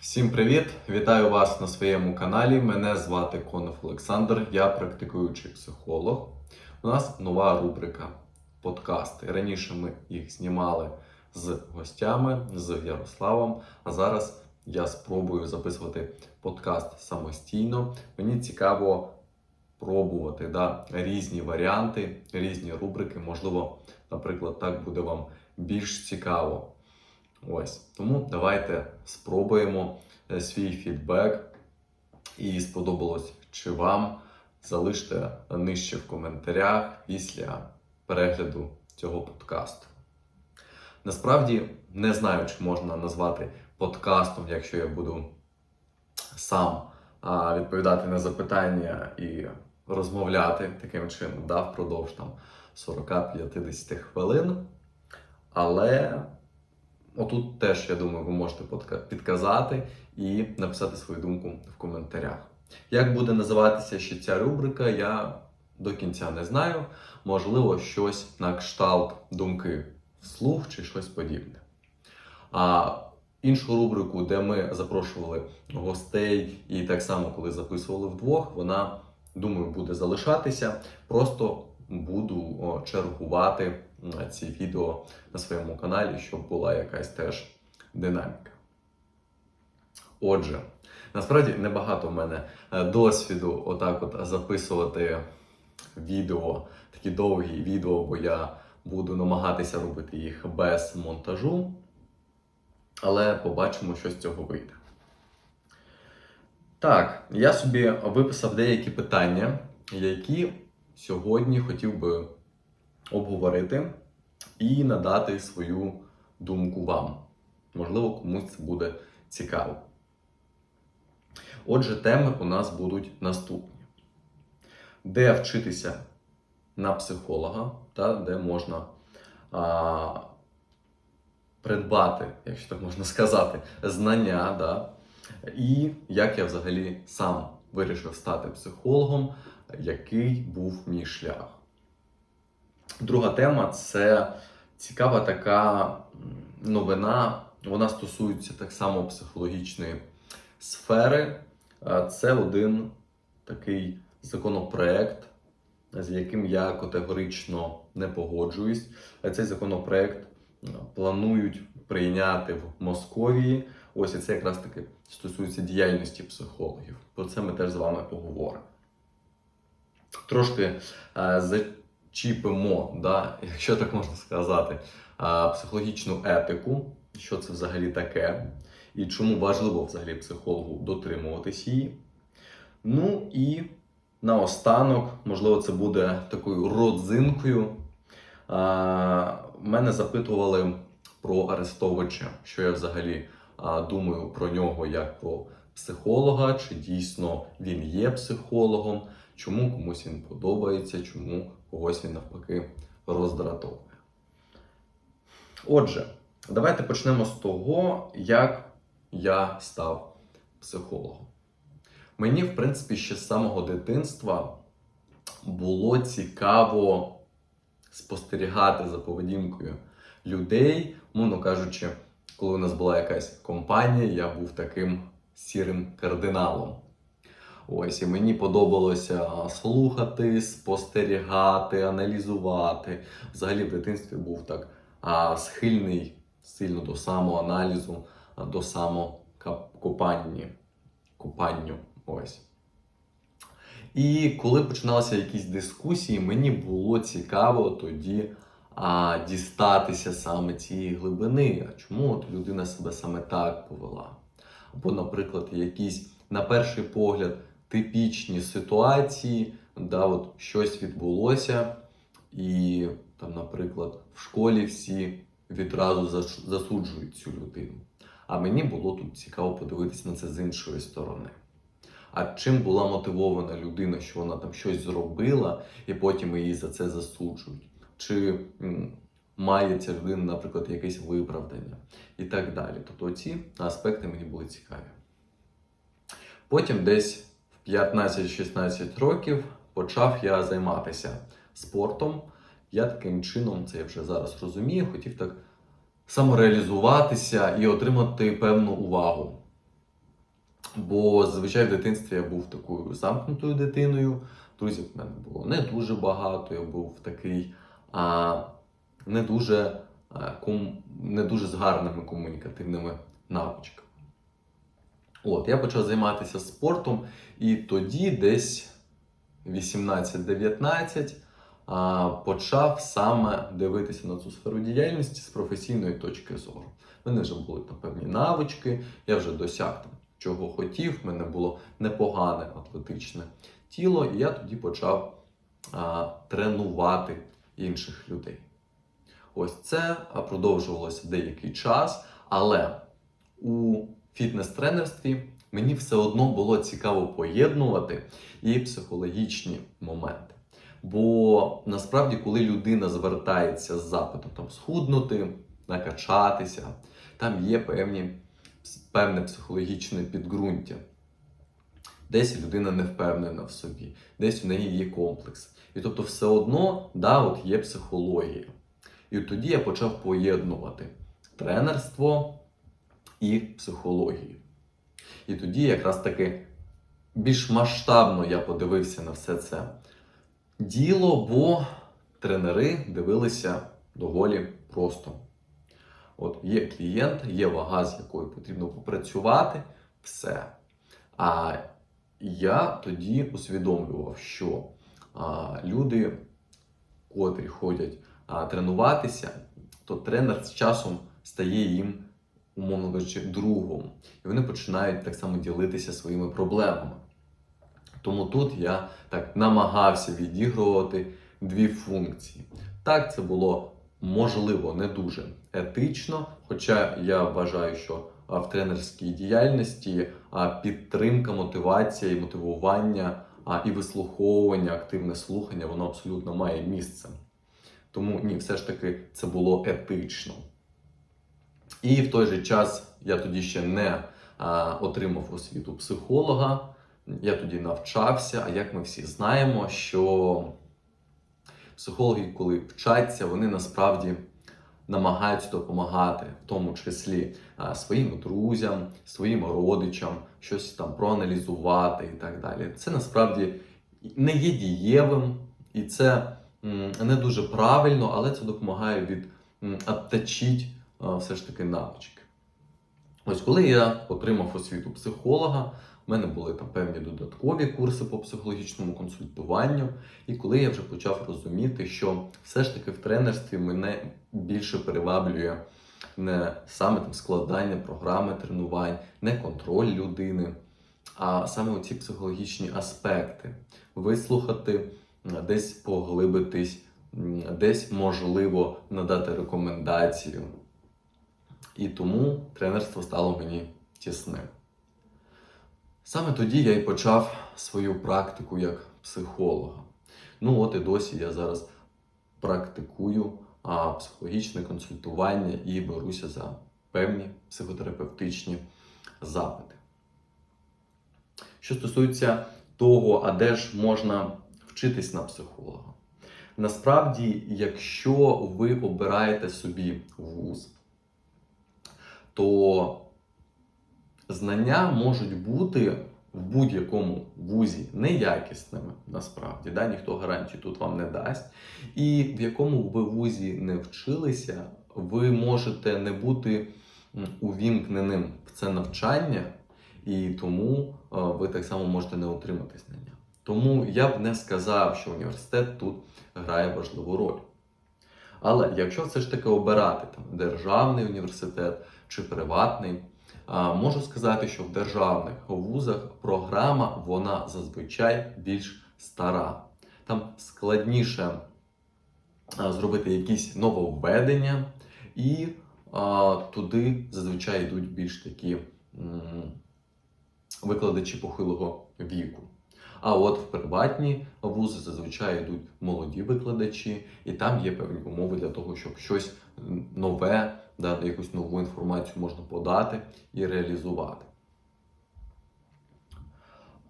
Всім привіт! Вітаю вас на своєму каналі. Мене звати Конов Олександр, я практикуючий психолог. У нас нова рубрика подкасти. Раніше ми їх знімали з гостями, з Ярославом, а зараз я спробую записувати подкаст самостійно. Мені цікаво пробувати да, різні варіанти, різні рубрики. Можливо, наприклад, так буде вам більш цікаво. Ось тому давайте спробуємо е, свій фідбек. І сподобалось чи вам. Залиште нижче в коментарях після перегляду цього подкасту. Насправді не знаю, чи можна назвати подкастом, якщо я буду сам відповідати на запитання і розмовляти таким чином, да, впродовж там 40-50 хвилин. Але Отут теж, я думаю, ви можете підказати і написати свою думку в коментарях. Як буде називатися ще ця рубрика, я до кінця не знаю. Можливо, щось на кшталт думки вслух чи щось подібне. А іншу рубрику, де ми запрошували гостей, і так само, коли записували вдвох, вона, думаю, буде залишатися. Просто буду чергувати ці відео на своєму каналі, щоб була якась теж динаміка. Отже, насправді небагато в мене е, досвіду отак от записувати відео, такі довгі відео, бо я буду намагатися робити їх без монтажу. Але побачимо, що з цього вийде. Так, я собі виписав деякі питання, які сьогодні хотів би обговорити і надати свою думку вам. Можливо, комусь це буде цікаво. Отже, теми у нас будуть наступні: де вчитися на психолога, та де можна а, придбати, якщо так можна сказати, знання, да, і як я взагалі сам вирішив стати психологом, який був мій шлях. Друга тема це цікава така новина. Вона стосується так само психологічної сфери. Це один такий законопроект, з яким я категорично не погоджуюсь. Цей законопроект планують прийняти в Московії. Ось і це якраз таки стосується діяльності психологів. Про це ми теж з вами поговоримо. Трошки зачіпимо, да, якщо так можна сказати, психологічну етику, що це взагалі таке, і чому важливо взагалі психологу дотримуватись її. Ну і наостанок, можливо, це буде такою родзинкою. Мене запитували про Арестовича, що я взагалі думаю про нього як про психолога, чи дійсно він є психологом, чому комусь він подобається, чому когось він навпаки роздратовує. Отже, давайте почнемо з того, як я став психологом. Мені, в принципі, ще з самого дитинства було цікаво спостерігати за поведінкою людей, мовно кажучи, коли у нас була якась компанія, я був таким сірим кардиналом. Ось, і мені подобалося слухати, спостерігати, аналізувати. Взагалі в дитинстві був так схильний сильно до самоаналізу, до самокопання. Купанню. І коли починалися якісь дискусії, мені було цікаво тоді а, дістатися саме цієї глибини. А чому от людина себе саме так повела? Або, наприклад, якісь, на перший погляд, типічні ситуації, да, от щось відбулося, і там, наприклад, в школі всі відразу засуджують цю людину. А мені було тут цікаво подивитися на це з іншої сторони. А чим була мотивована людина, що вона там щось зробила, і потім її за це засуджують? Чи має ця людина, наприклад, якесь виправдання і так далі. Тобто ці аспекти мені були цікаві. Потім десь 15-16 років почав я займатися спортом. Я таким чином, це я вже зараз розумію, хотів так самореалізуватися і отримати певну увагу. Бо зазвичай в дитинстві я був такою замкнутою дитиною. Друзів в мене було не дуже багато. Я був такий а, не дуже а, ком, не дуже з гарними комунікативними навичками. От, я почав займатися спортом, і тоді, десь 18-19, почав саме дивитися на цю сферу діяльності з професійної точки зору. У мене вже були там певні навички, я вже досяг там, чого хотів, в мене було непогане атлетичне тіло, і я тоді почав а, тренувати інших людей. Ось це продовжувалося деякий час, але у фітнес-тренерстві мені все одно було цікаво поєднувати і психологічні моменти. Бо насправді, коли людина звертається з запитом там, схуднути, накачатися, там є певні, певне психологічне підґрунтя. Десь людина не впевнена в собі, десь у неї є комплекс. І тобто, все одно да, от є психологія. І тоді я почав поєднувати тренерство і психологію. І тоді якраз таки більш масштабно я подивився на все це діло, бо тренери дивилися доволі просто. От є клієнт, є вага, з якою потрібно попрацювати, все. А я тоді усвідомлював, що а, люди, котрі ходять а, тренуватися, то тренер з часом стає їм, умовно кажучи, другом. І вони починають так само ділитися своїми проблемами. Тому тут я так намагався відігрувати дві функції. Так, це було можливо не дуже етично, хоча я вважаю, що в тренерській діяльності підтримка, мотивація і мотивування і вислуховування, активне слухання, воно абсолютно має місце. Тому ні, все ж таки це було етично. І в той же час я тоді ще не а, отримав освіту психолога. Я тоді навчався, а як ми всі знаємо, що психологи, коли вчаться, вони насправді намагаються допомагати, в тому числі а, своїм друзям, своїм родичам, щось там проаналізувати і так далі. Це насправді не є дієвим, і це м, не дуже правильно, але це допомагає від м, отточити а, все ж таки навички. Ось коли я отримав освіту психолога, у мене були там певні додаткові курси по психологічному консультуванню. І коли я вже почав розуміти, що все ж таки в тренерстві мене більше приваблює не саме там складання програми тренувань, не контроль людини, а саме ці психологічні аспекти, вислухати, десь поглибитись, десь можливо надати рекомендацію. І тому тренерство стало мені тісним. Саме тоді я і почав свою практику як психолога. Ну от і досі я зараз практикую а, психологічне консультування і беруся за певні психотерапевтичні запити. Що стосується того, а де ж можна вчитись на психолога. Насправді, якщо ви обираєте собі вуз, то знання можуть бути в будь-якому вузі неякісними, насправді, да? ніхто гарантії тут вам не дасть. І в якому ви вузі не вчилися, ви можете не бути увімкненим в це навчання, і тому е, ви так само можете не отримати знання. Тому я б не сказав, що університет тут грає важливу роль. Але якщо все ж таки обирати там, державний університет чи приватний, можу сказати, що в державних вузах програма вона зазвичай більш стара. Там складніше зробити якісь нововведення, і а, туди зазвичай йдуть більш такі м, викладачі похилого віку. А от в приватні вузи зазвичай йдуть молоді викладачі, і там є певні умови для того, щоб щось нове, да, якусь нову інформацію можна подати і реалізувати.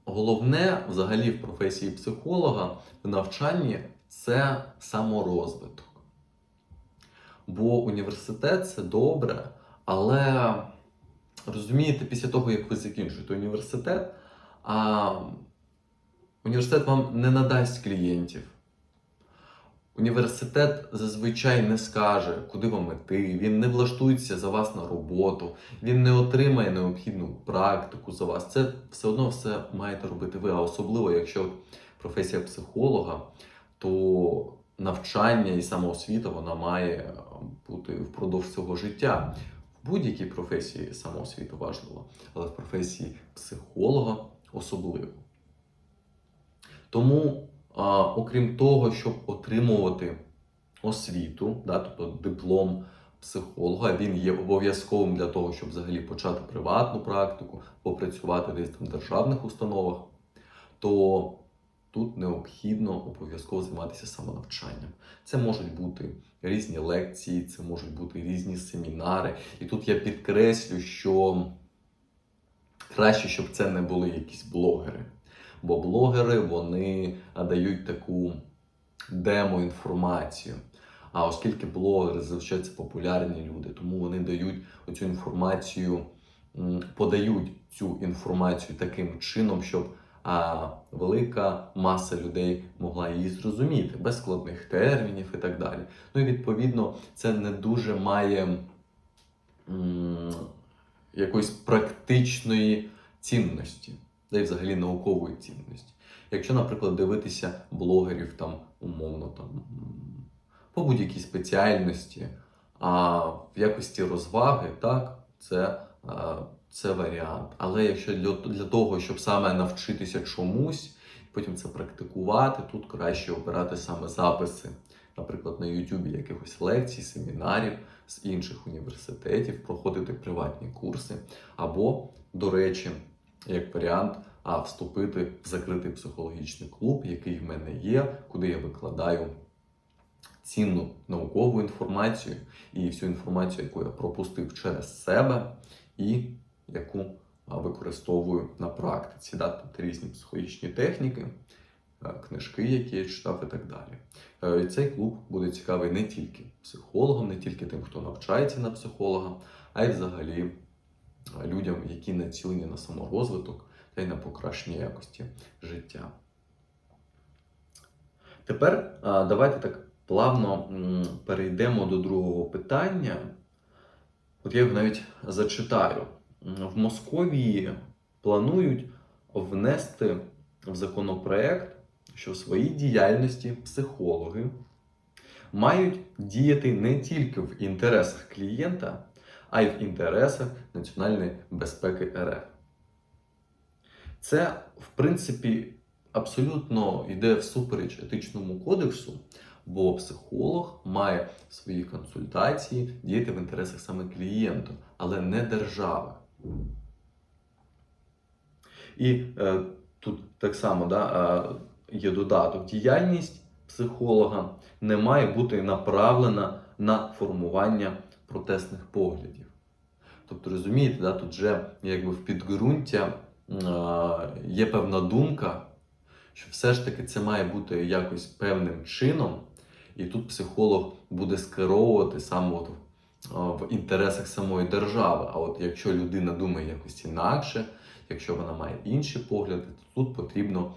Головне взагалі в професії психолога в навчанні це саморозвиток. Бо університет це добре, але розумієте, після того, як ви закінчуєте університет, а університет вам не надасть клієнтів. Університет зазвичай не скаже, куди вам іти, він не влаштується за вас на роботу, він не отримає необхідну практику за вас. Це все одно все маєте робити ви. А особливо, якщо професія психолога, то навчання і самоосвіта вона має бути впродовж всього життя. В будь-якій професії самоосвіта важливо, але в професії психолога особливо. Тому, окрім того, щоб отримувати освіту, да, тобто диплом психолога, він є обов'язковим для того, щоб взагалі почати приватну практику, попрацювати десь там в державних установах, то тут необхідно обов'язково займатися самонавчанням. Це можуть бути різні лекції, це можуть бути різні семінари. І тут я підкреслю, що краще, щоб це не були якісь блогери. Бо блогери вони дають таку демо-інформацію. А оскільки блогери зазвичай це популярні люди, тому вони дають оцю інформацію, подають цю інформацію таким чином, щоб а, велика маса людей могла її зрозуміти без складних термінів і так далі. Ну і відповідно це не дуже має м, якоїсь практичної цінності, та й взагалі наукової цінності. Якщо, наприклад, дивитися блогерів там умовно там по будь-якій спеціальності, а в якості розваги, так, це, це варіант. Але якщо для, для того, щоб саме навчитися чомусь, потім це практикувати, тут краще обирати саме записи, наприклад, на Ютубі якихось лекцій, семінарів з інших університетів, проходити приватні курси, або, до речі, як варіант, а вступити в закритий психологічний клуб, який в мене є, куди я викладаю цінну наукову інформацію і всю інформацію, яку я пропустив через себе, і яку використовую на практиці. Да? Тобто різні психологічні техніки, е, книжки, які я читав, і так далі. Е, І цей клуб буде цікавий не тільки психологам, не тільки тим, хто навчається на психолога, а й взагалі людям, які націлені на саморозвиток та й на покращення якості життя. Тепер давайте так плавно перейдемо до другого питання. От я його навіть зачитаю. В Московії планують внести в законопроект, що в своїй діяльності психологи мають діяти не тільки в інтересах клієнта, а й в інтересах національної безпеки РФ. Це, в принципі, абсолютно йде всупереч етичному кодексу, бо психолог має в своїй консультації діяти в інтересах саме клієнта, але не держави. І е, тут так само да, е, є додаток. Діяльність психолога не має бути направлена на формування протестних поглядів. Тобто, розумієте, да, тут вже якби в підґрунтя є певна думка, що все ж таки це має бути якось певним чином, і тут психолог буде скеровувати саме от в інтересах самої держави. А от якщо людина думає якось інакше, якщо вона має інші погляди, то тут потрібно,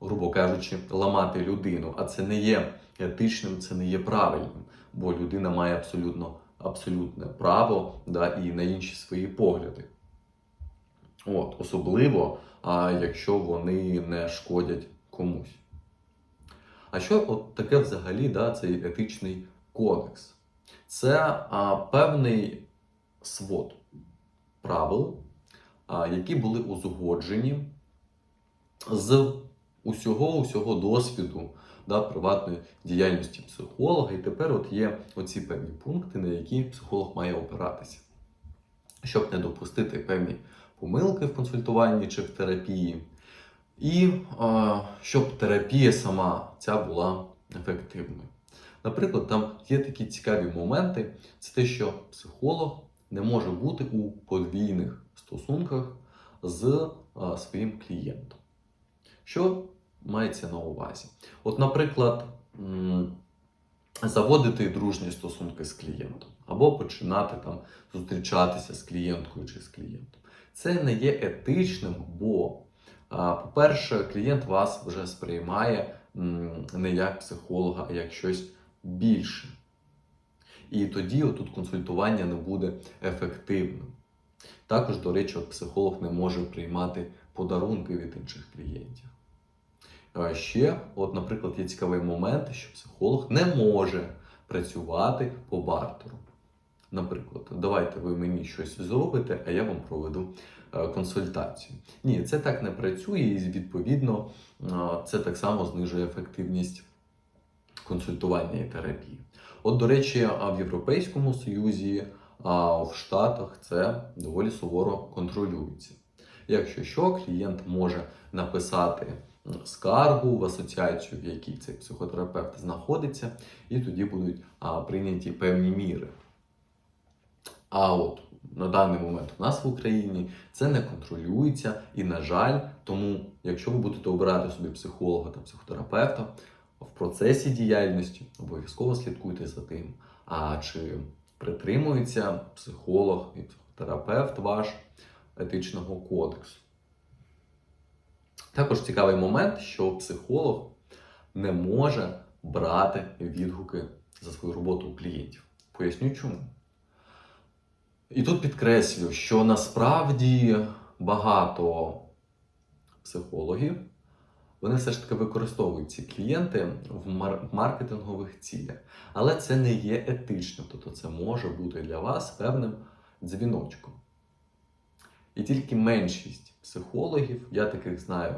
грубо кажучи, ламати людину. А це не є етичним, це не є правильним, бо людина має абсолютно абсолютне право да, і на інші свої погляди. От, особливо, а, якщо вони не шкодять комусь. А що от таке взагалі да, цей етичний кодекс? Це а, певний свод правил, а, які були узгоджені з усього усього досвіду да, приватної діяльності психолога. І тепер от є оці певні пункти, на які психолог має опиратися, щоб не допустити певні помилки в консультуванні чи в терапії, і а, щоб терапія сама ця була ефективною. Наприклад, там є такі цікаві моменти: це те, що психолог не може бути у подвійних стосунках з а, своїм клієнтом. Що мається на увазі? От, наприклад, заводити дружні стосунки з клієнтом. або починати там зустрічатися з клієнткою чи з клієнтом. Це не є етичним, бо, по-перше, клієнт вас вже сприймає не як психолога, а як щось більше. І тоді отут консультування не буде ефективним. Також, до речі, психолог не може приймати подарунки від інших клієнтів. Ще, от, наприклад, є цікавий момент, що психолог не може працювати по бартеру. Наприклад, давайте ви мені щось зробите, а я вам проведу е, консультацію. Ні, це так не працює, і відповідно е, це так само знижує ефективність консультування і терапії. От, до речі, в Європейському Союзі, а в Штатах це доволі суворо контролюється. Якщо що, клієнт може написати скаргу в асоціацію, в якій цей психотерапевт знаходиться, і тоді будуть а, прийняті певні міри. А от на даний момент у нас в Україні це не контролюється, і, на жаль, тому, якщо ви будете обирати собі психолога та психотерапевта, в процесі діяльності обов'язково слідкуйте за тим, а чи притримується психолог і психотерапевт ваш етичного кодексу. Також цікавий момент, що психолог не може брати відгуки за свою роботу у клієнтів. Поясню чому. І тут підкреслю, що насправді багато психологів вони все ж таки використовують ці клієнти в маркетингових цілях. Але це не є етичним, тобто це може бути для вас певним дзвіночком. І тільки меншість психологів, я таких знаю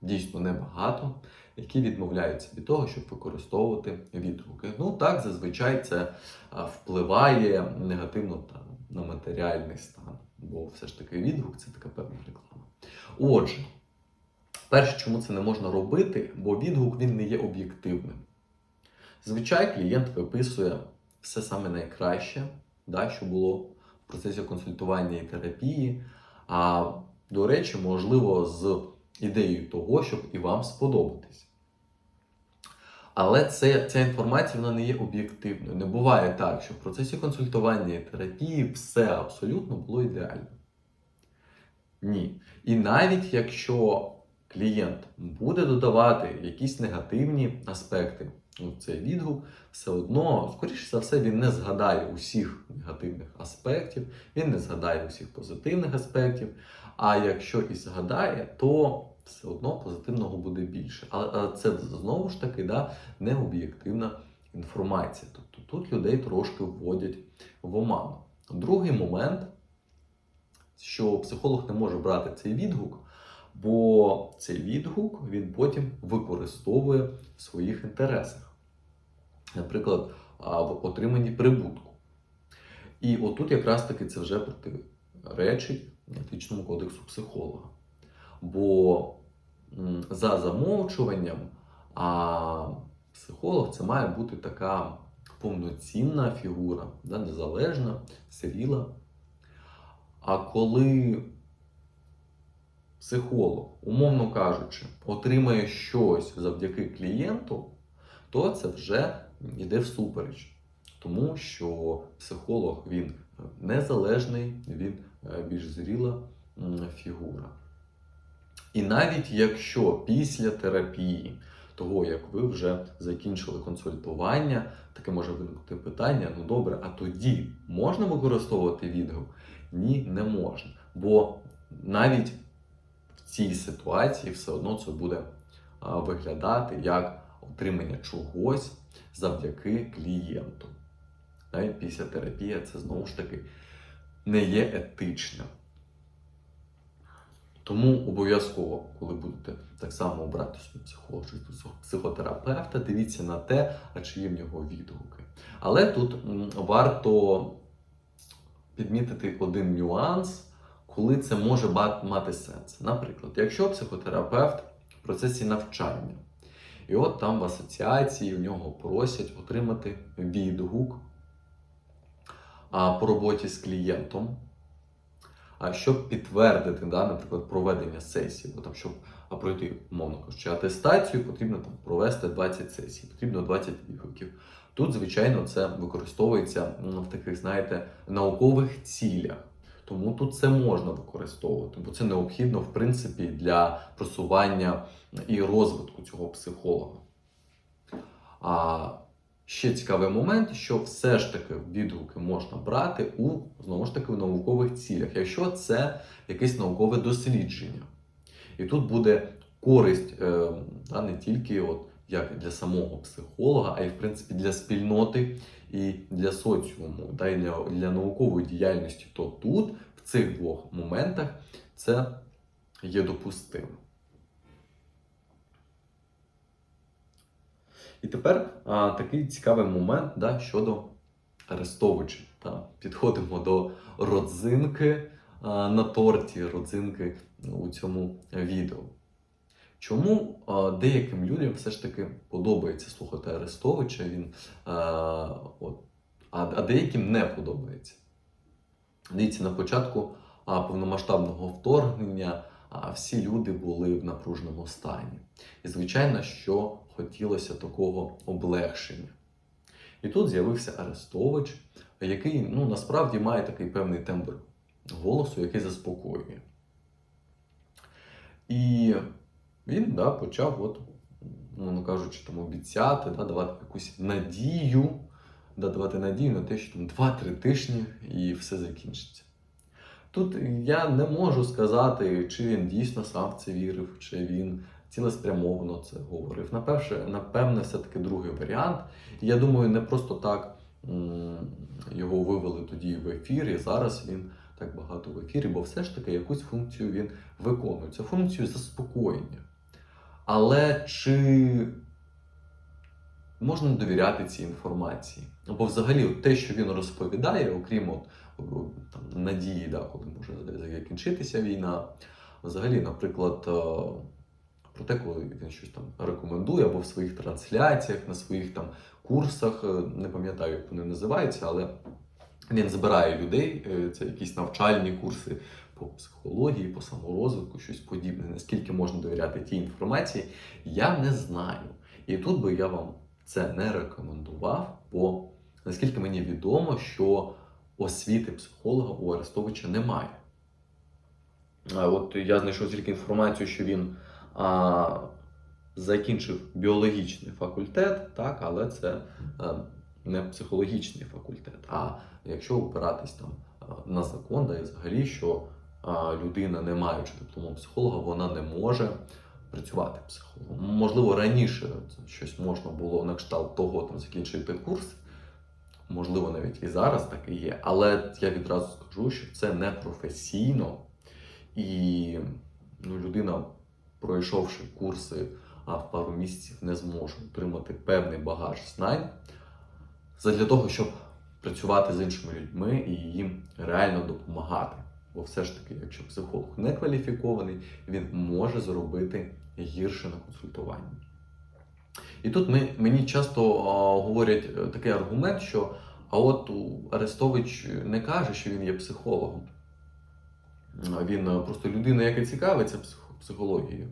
дійсно небагато, які відмовляються від того, щоб використовувати відгуки. Ну так, зазвичай це впливає негативно та, на матеріальний стан, бо все ж таки відгук це така певна реклама. Отже, перше, чому це не можна робити, бо відгук він не є об'єктивним. Зазвичай клієнт виписує все саме найкраще, да, що було в процесі консультування і терапії. А до речі, можливо, з ідеєю того, щоб і вам сподобатись. Але це, ця інформація вона не є об'єктивною. Не буває так, що в процесі консультування і терапії все абсолютно було ідеально. Ні. І навіть якщо клієнт буде додавати якісь негативні аспекти цей відгук, все одно, скоріше за все, він не згадає усіх негативних аспектів, він не згадає усіх позитивних аспектів. А якщо і згадає, то все одно позитивного буде більше. Але це знову ж таки да, не об'єктивна інформація. Тобто тут людей трошки вводять в оману. Другий момент, що психолог не може брати цей відгук, бо цей відгук він потім використовує в своїх інтересах. Наприклад, в отриманні прибутку. І отут якраз таки це вже протиречить етичному кодексу психолога. Бо за замовчуванням, а психолог це має бути така повноцінна фігура, да, незалежна, зріла. А коли психолог, умовно кажучи, отримає щось завдяки клієнту, то це вже йде всупереч. Тому що психолог він незалежний, він е, більш зріла фігура. І навіть якщо після терапії, того як ви вже закінчили консультування, таке може виникнути питання: ну добре, а тоді можна використовувати відгук? Ні, не можна. Бо навіть цій ситуації все одно це буде виглядати як отримання чогось завдяки клієнту. Після терапії це знову ж таки не є етичним. Тому обов'язково, коли будете так само обрати собі психолога психотерапевта, дивіться на те, а чи є в нього відгуки. Але тут варто підмітити один нюанс, коли це може мати сенс. Наприклад, якщо психотерапевт в процесі навчання, і от там в асоціації в нього просять отримати відгук по роботі з клієнтом, щоб підтвердити, да, наприклад, проведення сесії, бо там, щоб пройти, умовно кажучи, атестацію, потрібно там провести 20 сесій, потрібно 20 відгуків. Тут, звичайно, це використовується в таких, знаєте, наукових цілях. Тому тут це можна використовувати, бо це необхідно, в принципі, для просування і розвитку цього психолога. А ще цікавий момент, що все ж таки відгуки можна брати у знову ж таки в наукових цілях, якщо це якесь наукове дослідження. І тут буде користь е, а не тільки от, як для самого психолога, а й в принципі для спільноти і для соціуму, та й для, для наукової діяльності, то тут, в цих двох моментах, це є допустимо. І тепер а, такий цікавий момент да, щодо Арестовича. Та, підходимо до родзинки а, на торті, родзинки у цьому відео. Чому деяким людям все ж таки подобається слухати Арестовича, він, а, от, а, деяким не подобається? Дивіться, на початку повномасштабного вторгнення всі люди були в напруженому стані. І, звичайно, що хотілося такого облегшення. І тут з'явився Арестович, який ну, насправді має такий певний тембр голосу, який заспокоює. І він да, почав, от, мовно кажучи, там, обіцяти, да, давати якусь надію, да, давати надію на те, що там 2-3 тижні і все закінчиться. Тут я не можу сказати, чи він дійсно сам в це вірив, чи він цілеспрямовано це говорив. Напевне, напевне, все-таки другий варіант. Я думаю, не просто так його вивели тоді в ефір, і зараз він так багато в ефірі, бо все ж таки якусь функцію він виконує. Це функцію заспокоєння. Але чи можна довіряти цій інформації? Бо взагалі те, що він розповідає, окрім от, там, надії, да, коли може закінчитися війна, взагалі, наприклад, е, про те, коли він щось там рекомендує або в своїх трансляціях, на своїх там курсах, е, не пам'ятаю, як вони називаються, але він збирає людей, е, це якісь навчальні курси по психології, по саморозвитку, щось подібне. Наскільки можна довіряти тій інформації, я не знаю. І тут би я вам це не рекомендував, бо наскільки мені відомо, що освіти психолога у Арестовича немає. От я знайшов тільки інформацію, що він а, закінчив біологічний факультет, так, але це а, не психологічний факультет. А якщо опиратись там на закон, да, і взагалі, що людина, не маючи диплому психолога, вона не може працювати психологом. Можливо, раніше щось можна було на кшталт того там закінчити курс. Можливо, навіть і зараз так і є. Але я відразу скажу, що це не професійно. І ну, людина, пройшовши курси а в пару місяців, не зможе отримати певний багаж знань задля того, щоб працювати з іншими людьми і їм реально допомагати. Бо все ж таки, якщо психолог не кваліфікований, він може зробити гірше на консультуванні. І тут ми, мені часто а, говорять е, такий аргумент, що а от Арестович не каже, що він є психологом. Він е, просто людина, яка цікавиться психологією.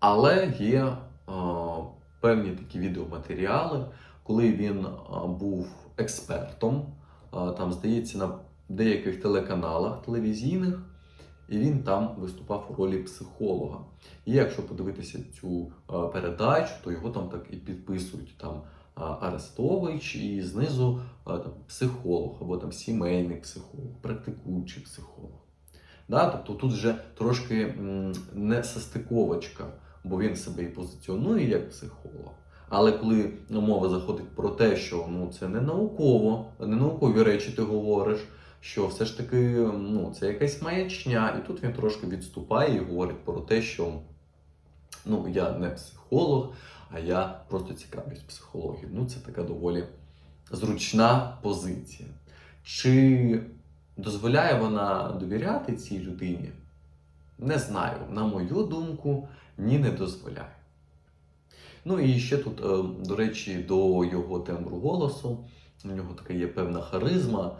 Але є а, певні такі відеоматеріали, коли він а, був експертом, а, там, здається, на деяких телеканалах телевізійних, і він там виступав у ролі психолога. І якщо подивитися цю передачу, то його там так і підписують там Арестович, і знизу там, психолог або там сімейний психолог, практикуючий психолог. Да? Тобто тут вже трошки не состиковочка, бо він себе і позиціонує як психолог. Але коли ну, мова заходить про те, що ну, це не науково, не наукові речі ти говориш, що все ж таки ну, це якась маячня, і тут він трошки відступає і говорить про те, що ну, я не психолог, а я просто цікавлюсь психологією. Ну, це така доволі зручна позиція. Чи дозволяє вона довіряти цій людині? Не знаю. На мою думку, ні, не дозволяє. Ну і ще тут, е, до речі, до його тембру голосу. У нього така є певна харизма.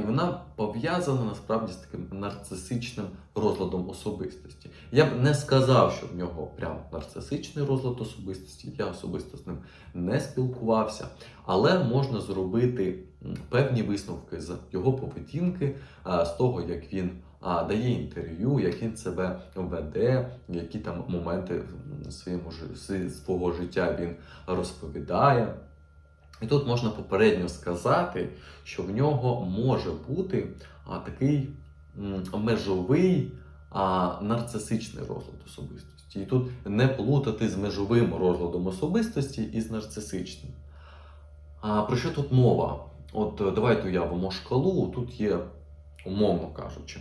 І вона пов'язана насправді з таким нарцисичним розладом особистості. Я б не сказав, що в нього прям нарцисичний розлад особистості. Я особисто з ним не спілкувався, але можна зробити певні висновки з його поведінки, з того, як він дає інтерв'ю, як він себе веде, які там моменти своєму свого життя він розповідає. І тут можна попередньо сказати, що в нього може бути а, такий м, межовий а, нарцисичний розлад особистості. І тут не плутати з межовим розладом особистості і з нарцисичним. А про що тут мова? От давайте уявимо шкалу. Тут є, умовно кажучи,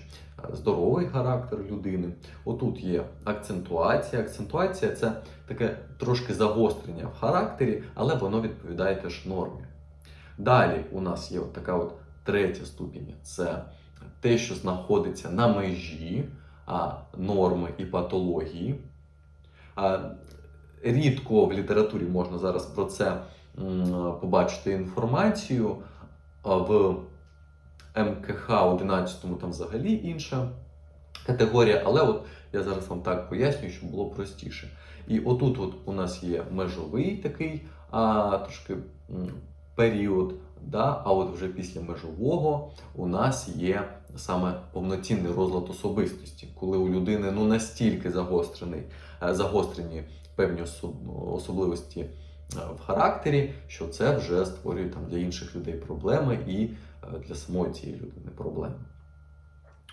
здоровий характер людини. Отут є акцентуація. Акцентуація це таке трошки загострення в характері, але воно відповідає теж нормі. Далі у нас є от така от третя ступінь це те, що знаходиться на межі а, норми і патології. А, рідко в літературі можна зараз про це побачити інформацію. В МКХ 11 там взагалі інша категорія, але от я зараз вам так пояснюю, щоб було простіше. І отут от у нас є межовий такий а, трошки період, да? а от вже після межового у нас є саме повноцінний розлад особистості, коли у людини ну, настільки загострений, е, загострені певні особ- особливості в характері, що це вже створює там для інших людей проблеми і е, для самої цієї людини проблеми.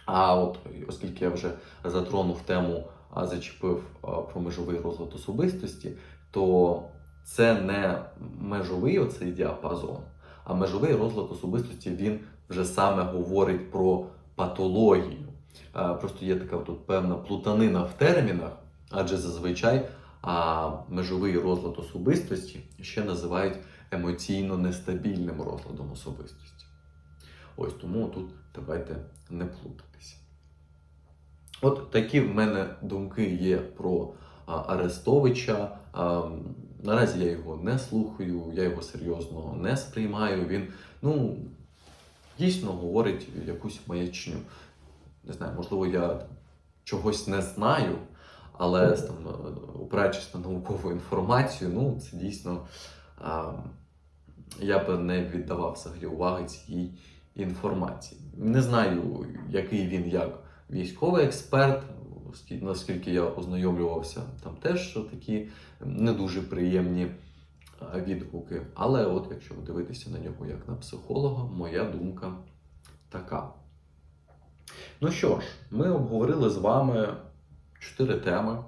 А от оскільки я вже затронув тему, а зачепив про межовий розлад особистості, то це не межовий оцей діапазон, а межовий розлад особистості він вже саме говорить про патологію. Просто є така тут певна плутанина в термінах, адже зазвичай а, межовий розлад особистості ще називають емоційно нестабільним розладом особистості. Ось тому тут давайте не плутатися. От такі в мене думки є про а, Арестовича. А, наразі я його не слухаю, я його серйозно не сприймаю. Він ну, дійсно говорить якусь маячню. Не знаю, можливо, я чогось не знаю, але там, е, опираючись на наукову інформацію, ну, це дійсно а, я би не віддавав взагалі уваги цій інформації. Не знаю, який він як військовий експерт, наскільки я ознайомлювався, там теж такі не дуже приємні відгуки. Але от якщо дивитися на нього як на психолога, моя думка така. Ну що ж, ми обговорили з вами чотири теми.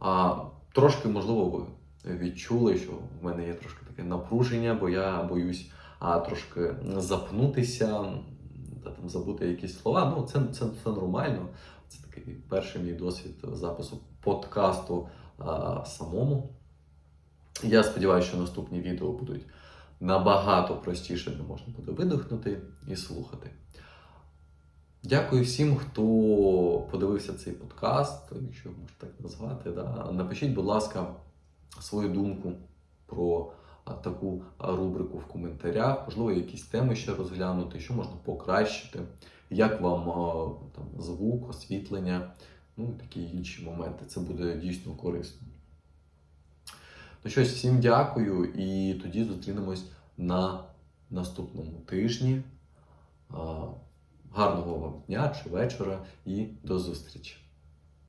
А, трошки, можливо, ви відчули, що в мене є трошки таке напруження, бо я боюсь а, трошки запнутися, та, там, забути якісь слова. Ну, це, це, це нормально. Це такий перший мій досвід запису подкасту а, самому. Я сподіваюся, що наступні відео будуть набагато простіше, де можна буде видихнути і слухати. Дякую всім, хто подивився цей подкаст, якщо можна так назвати. Да. Напишіть, будь ласка, свою думку про таку рубрику в коментарях. Можливо, якісь теми ще розглянути, що можна покращити, як вам там, звук, освітлення, ну і такі інші моменти. Це буде дійсно корисно. Ну що всім дякую, і тоді зустрінемось на наступному тижні. Гарного вам дня чи вечора і до зустрічі!